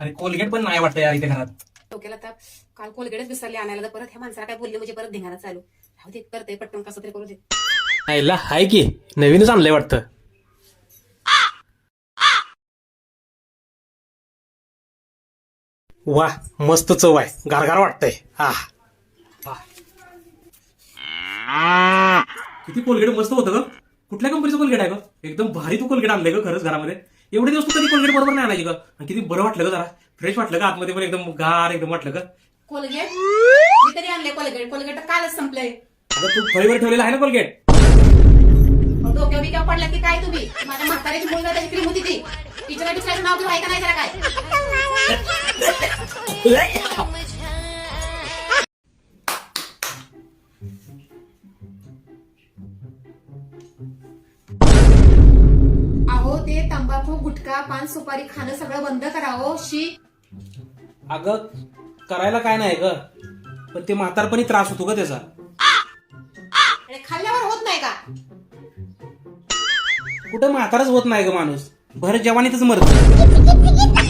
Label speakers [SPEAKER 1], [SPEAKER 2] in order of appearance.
[SPEAKER 1] अरे कोलगेट पण नाही वाटत यार इथे घरात.
[SPEAKER 2] डोक्याला तर काल कोलगेटच विसरले आणायला तर परत ह्या माणसाला काय बोलले म्हणजे परत धिंगाणा चालू. राहू दे करते पटकन कसं तरी करू दे.
[SPEAKER 1] हाय की नवीनच आणलंय वाटत. वा मस्त चव आहे गारगार वाटतंय. किती कोलगेट मस्त होत ग. कुठल्या कंपनीचं कोलगेट आहे ग? एकदम भारी तू कोलगेट आणलंय ग खरंच घरामध्ये. एवढे दिवस तू कधी कोलगेट बरोबर नाही आणायची ग? आणि किती बरं वाटलं ग जरा. फ्रेश वाटलं ग आतमध्ये पण एकदम गार एकदम वाटलं ग.
[SPEAKER 2] कोलगेट? मी तरी आणले कोलगेट. कोलगेट तर कालच संपलंय.
[SPEAKER 1] आता तू फळीवर ठेवलेलं आहे ना कोलगेट?
[SPEAKER 2] अहो, डोक्यावर बिक्यावर पडला की काय तुम्ही? माझ्या म्हाताऱ्याची मुलगा त्याची क्रीम होती ती. तिच्या दुसऱ्याचं नाव घेऊ आहे का नाही जरा काय. गुटखा पान सुपारी खाणं सगळं बंद करावं शी
[SPEAKER 1] अगं करायला काय नाही ग. पण ते म्हातारपणी त्रास होतो ग त्याचा.
[SPEAKER 2] आणि खाल्ल्यावर होत नाही का?
[SPEAKER 1] कुठं म्हातारच होत नाही ग माणूस. भर जवानीतच मरत.